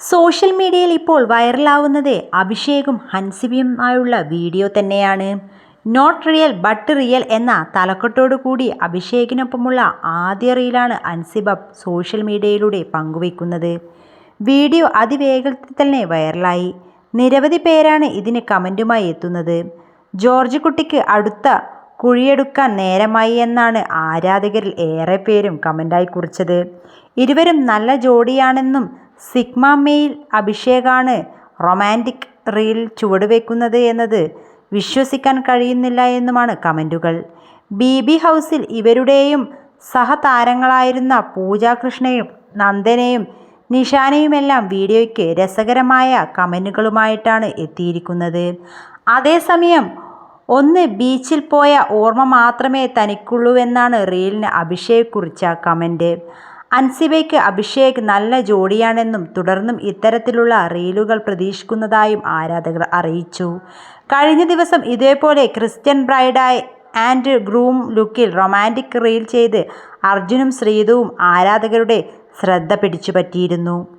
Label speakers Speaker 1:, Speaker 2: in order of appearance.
Speaker 1: Social മീഡിയയിൽ ഇപ്പോൾ വൈറലാവുന്നത് അഭിഷേകും ഹൻസിബിയുമായുള്ള വീഡിയോ തന്നെയാണ്. നോട്ട് റിയൽ ബട്ട് റിയൽ എന്ന തലക്കെട്ടോടു കൂടി അഭിഷേകിനൊപ്പമുള്ള ആദ്യ റീലാണ് അൻസിബ സോഷ്യൽ മീഡിയയിലൂടെ പങ്കുവയ്ക്കുന്നത്. വീഡിയോ അതിവേഗത്തിൽ തന്നെ വൈറലായി. നിരവധി പേരാണ് ഇതിന് കമന്റുമായി എത്തുന്നത്. ജോർജ് കുട്ടിക്ക് അടുത്ത കുഴിയെടുക്കാൻ നേരമായി എന്നാണ് ആരാധകരിൽ ഏറെ പേരും കമന്റായി കുറിച്ചത്. ഇരുവരും നല്ല ജോഡിയാണെന്നും സിഗ്മ മെയിൽ അഭിഷേകാണ് റൊമാന്റിക് റീൽ ചുവടുവെക്കുന്നത് എന്നത് വിശ്വസിക്കാൻ കഴിയുന്നില്ല എന്നുമാണ് കമന്റുകൾ. ബി ബി ഹൗസിൽ ഇവരുടെയും സഹതാരങ്ങളായിരുന്ന പൂജാകൃഷ്ണയും നന്ദനയും നിഷാനയുമെല്ലാം വീഡിയോയ്ക്ക് രസകരമായ കമന്റുകളുമായിട്ടാണ് എത്തിയിരിക്കുന്നത്. അതേസമയം ഒന്ന് ബീച്ചിൽ പോയ ഓർമ്മ മാത്രമേ തനിക്കുള്ളൂവെന്നാണ് റീലിന് അഭിഷേക് കുറിച്ച കമന്റ്. അൻസിബയ്ക്ക് അഭിഷേക് നല്ല ജോഡിയാണെന്നും തുടർന്നും ഇത്തരത്തിലുള്ള റീലുകൾ പ്രതീക്ഷിക്കുന്നതായും ആരാധകർ അറിയിച്ചു. കഴിഞ്ഞ ദിവസം ഇതേപോലെ ക്രിസ്ത്യൻ ബ്രൈഡായി ആൻഡ് ഗ്രൂം ലുക്കിൽ റൊമാന്റിക് റീൽ ചെയ്ത് അർജുനും ശ്രീതുവും ആരാധകരുടെ ശ്രദ്ധ പിടിച്ചുപറ്റിയിരുന്നു.